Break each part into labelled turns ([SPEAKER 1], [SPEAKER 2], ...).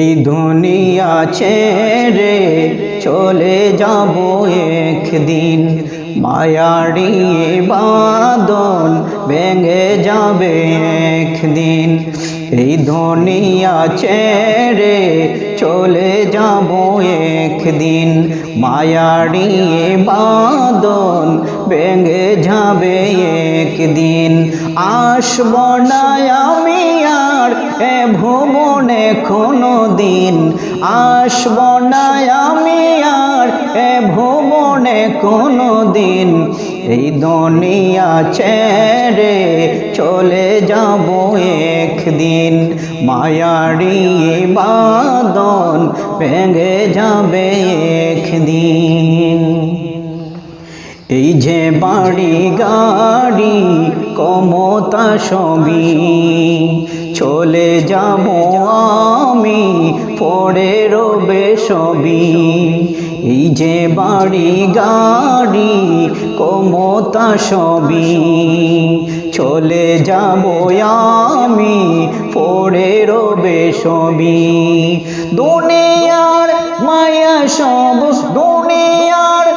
[SPEAKER 1] এই দুনিয়া ছেড়ে চলে যাব একদিন। মায়ারি বাদন ভেঙে যাবে একদিন এই দুনিয়া ছেড়ে চলে যাব একদিন। মায়ারি বাদন ভেঙে যাবে একদিন। আসব না আমি আর এ ভুবনে কোনো দিন আসব আমি আর এ কোনো দিন এই দুনিয়া ছেড়ে চলে যাব একদিন। মায়ারি বাদন ভেঙে যাবে একদিন। এই যে বাড়ি গাড়ি কমতা সবই চলে যাব আমি পরে রবে সবই। এই যে বাড়ি গাড়ি কমতা সবই। চলে যাব আমি, পড়ে রবে দুনিয়ার মায়া সব, দুনিয়ার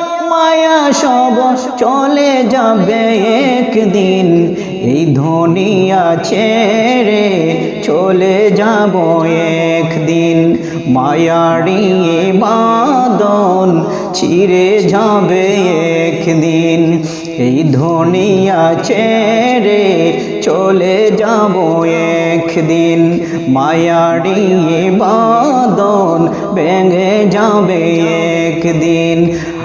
[SPEAKER 1] সব চলে যাবে একদিন। এই ধনিয়া ছেড়ে চলে যাব একদিন। মায়ারি বাদন ছিঁড়ে যাবে একদিন। এই ধনিয়া ছেড়ে চলে যাব একদিন। মায়ারি বাদন ভেঙে যাবে একদিন।